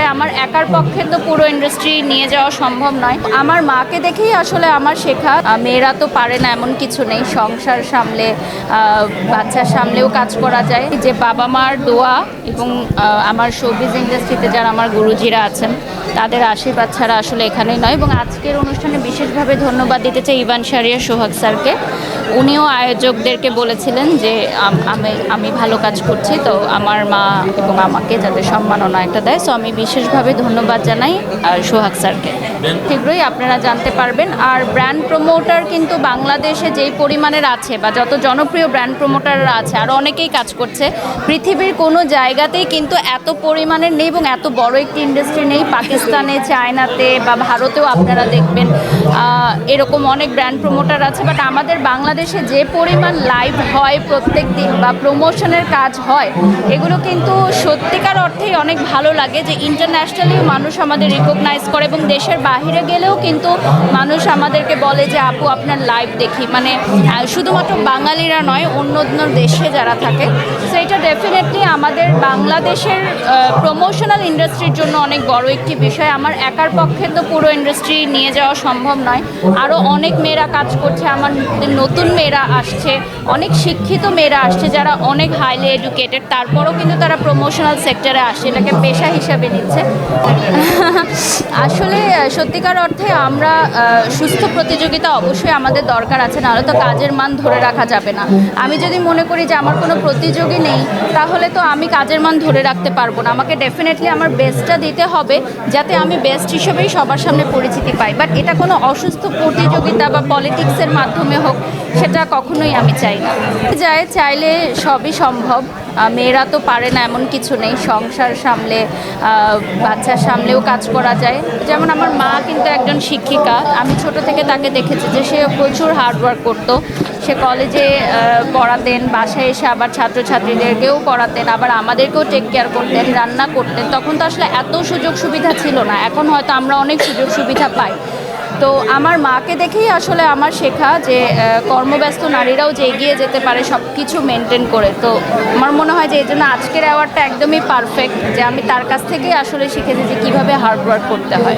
বিষয় আমার একার পক্ষে তো পুরো ইন্ডাস্ট্রি নিয়ে যাওয়া সম্ভব নয়। আমার মাকে দেখেই আসলে আমার শেখা মেয়েরা তো পারে না এমন কিছু নেই। সংসার সামলে আহ, বাচ্চা সামলেও কাজ করা যায়। যে বাবা মার দোয়া এবং আমার শোবিজ ইন্ডাস্ট্রিতে যারা আমার গুরুজিরা আছেন তাদের আশীর্বাদ ছাড়া আসলে এখানেই নয়। এবং আজকের অনুষ্ঠানে বিশেষভাবে ধন্যবাদ দিতে চাই ইভান সারিয়া সোহাগ স্যারকে। উনিও আয়োজকদেরকে বলেছিলেন যে আমি আমি ভালো কাজ করছি। তো আমার মা এবং আমাকে যাতে সম্মাননা একটা দেয়। সো আমি বিশেষভাবে ধন্যবাদ জানাই সোহাগ স্যারকে। শীঘ্রই আপনারা জানতে পারবেন। আর ব্র্যান্ড প্রমোটার কিন্তু বাংলাদেশে যেই পরিমাণের আছে বা যত জনপ্রিয় ব্র্যান্ড প্রমোটাররা আছে আর অনেকেই কাজ করছে। পৃথিবীর কোনো জায়গাতেই কিন্তু এত পরিমাণের নেই এবং এত বড় একটি ইন্ডাস্ট্রি নেই। পাকিস্তানে চায়নাতে বা ভারতেও আপনারা দেখবেন এরকম অনেক ব্র্যান্ড প্রমোটার আছে। বাট আমাদের বাংলাদেশে যে পরিমাণ লাইভ হয় প্রত্যেক দিন বা প্রমোশনের কাজ হয়, এগুলো কিন্তু সত্যিকার অর্থেই অনেক ভালো লাগে যে ইন্টারন্যাশনালি মানুষ আমাদের রিকগনাইজ করে এবং দেশের বাইরে গেলেও কিন্তু মানুষ আমাদেরকে বলে যে, আপু, আপনার লাইভ দেখি। মানে শুধুমাত্র বাঙালিরা নয়, অন্য অন্য দেশে যারা থাকে সো এটা ডেফিনেটলি আমাদের বাংলাদেশের প্রমোশনাল ইন্ডাস্ট্রির জন্য অনেক বড় একটি বিষয়। আমার একার পক্ষে তো পুরো ইন্ডাস্ট্রি নিয়ে যাওয়া সম্ভব নয়। আরও অনেক মেয়েরা কাজ করছে। আমার নতুন মেয়েরা আসছে, অনেক শিক্ষিত মেয়েরা আসছে যারা অনেক হাইলি এডুকেটেড তারপরেও কিন্তু তারা প্রমোশনাল সেক্টরে আসছে, এটাকে পেশা হিসাবে নিচ্ছে। আসলে সত্যিকার অর্থে আমরা সুস্থ প্রতিযোগিতা অবশ্যই আমাদের দরকার আছে, নাহলে তো কাজের মান ধরে রাখা যাবে না। আমি যদি মনে করি যে আমার কোনো প্রতিযোগী নেই, তাহলে তো আমি কাজের মান ধরে রাখতে পারব না। আমাকে ডেফিনেটলি আমার বেস্টটা দিতে হবে, যাতে আমি বেস্ট হিসেবেই সবার সামনে পরিচিতি পাই। বাট এটা কোনো অসুস্থ প্রতিযোগিতা বা পলিটিক্সের মাধ্যমে হোক সেটা কখনোই আমি চাই না। যায় চাইলে সবই সম্ভব। মেয়েরা তো পারে না এমন কিছু নেই। সংসার সামলে বাচ্চা সামলেও কাজ করা যায়। যেমন আমার মা কিন্তু একজন শিক্ষিকা। আমি ছোট থেকে তাকে দেখেছি যে সে প্রচুর হার্ডওয়ার্ক করতো। সে কলেজে পড়াতেন, বাসায় এসে আবার ছাত্রছাত্রীদেরকেও পড়াতেন, আবার আমাদেরকেও টেক কেয়ার করতেন, রান্না করতেন। তখন তো আসলে এত সুযোগ সুবিধা ছিল না। এখন হয়তো আমরা অনেক সুযোগ সুবিধা পাই। তো আমার মাকে দেখেই আসলে আমার শেখা যে কর্মব্যস্ত নারীরাও যে এগিয়ে যেতে পারে সব কিছু মেনটেন করে। তো আমার মনে হয় যে এই জন্য আজকের অ্যাওয়ার্ডটা একদমই পারফেক্ট যে আমি তার কাছ থেকেই আসলে শিখেছি যে কীভাবে হার্ড ওয়ার্ক করতে হয়।